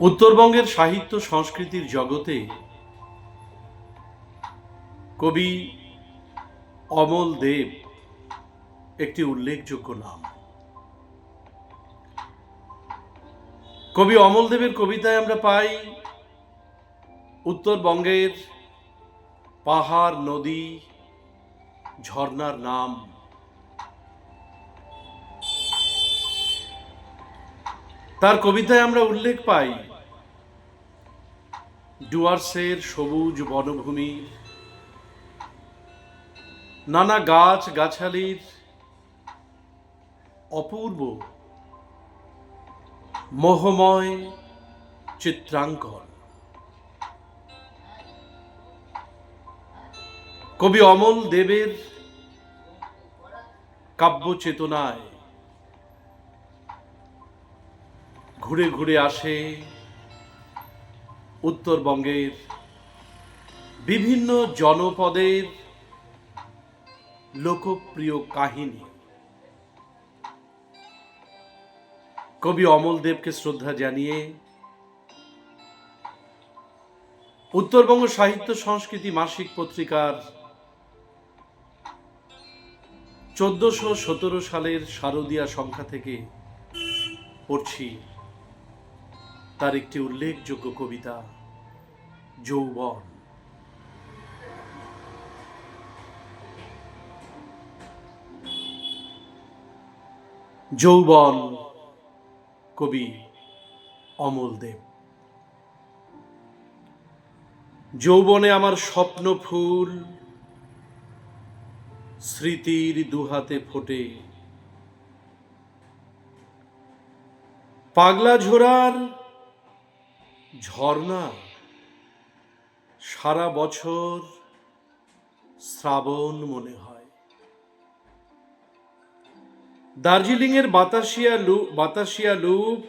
উত্তরবঙ্গের সাহিত্য সংস্কৃতির জগতে কবি অমল দেব একটি উল্লেখযোগ্য নাম। কবি অমল দেবের কবিতায় আমরা পাই, উত্তরবঙ্গের পাহাড়, নদী, ঝর্ণার নাম। তার কবিতায় আমরা উল্লেখ পাই, ডুয়ার্সের সবুজ বনভূমির নানা গাছ গাছালির অপূর্ব মোহময় চিত্রাঙ্কন। কবি অমল দেবের কাব্য চেতনায় ঘুরে ঘুরে আসে উত্তরবঙ্গের বিভিন্ন জনপদের লোকপ্রিয় কাহিনী। কবি অমল দেবকে শ্রদ্ধা জানিয়ে উত্তরবঙ্গ সাহিত্য সংস্কৃতি মাসিক পত্রিকার চোদ্দশো সতেরো সালের শারদীয়া সংখ্যা থেকে পড়ছি। তার একটি উল্লেখযোগ্য কবিতা, যৌবন। যৌবন, কবি অমল দেব। যৌবনে আমার স্বপ্ন ফুল, স্মৃতির দুহাতে ফোটে। পাগলা ঝোড়ার ঝর্ণা। সারা বছর শ্রাবণ মনে হয়। দার্জিলিংয়ের বাতাসিয়া লু, বাতাসিয়া লুপ,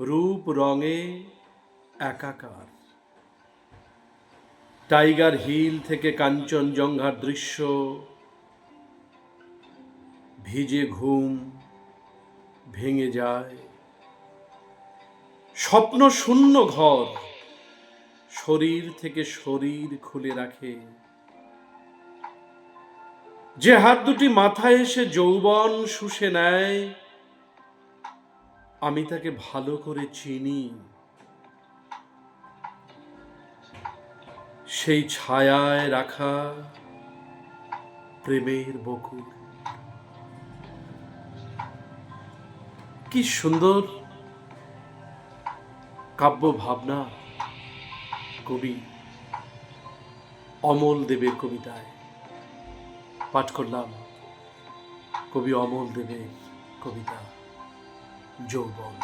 রূপ রঙে একাকার। টাইগার হিল থেকে কাঞ্চনজঙ্ঘার দৃশ্য, ভিজে ঘুম ভেঙে যায়। স্বপ্ন শূন্য ঘর। শরীর থেকে শরীর খুলে রাখে। যে হাত দুটি মাথায় এসে যৌবন শুষে নেয়, আমি তাকে ভালো করে চিনি। সেই ছায়ায় রাখা প্রেমের বকুল। কি সুন্দর কাব্য ভাবনা কবি অমল দেবের কবিতায় পাঠ করলাম কবি অমল দেবের কবিতা যৌবন।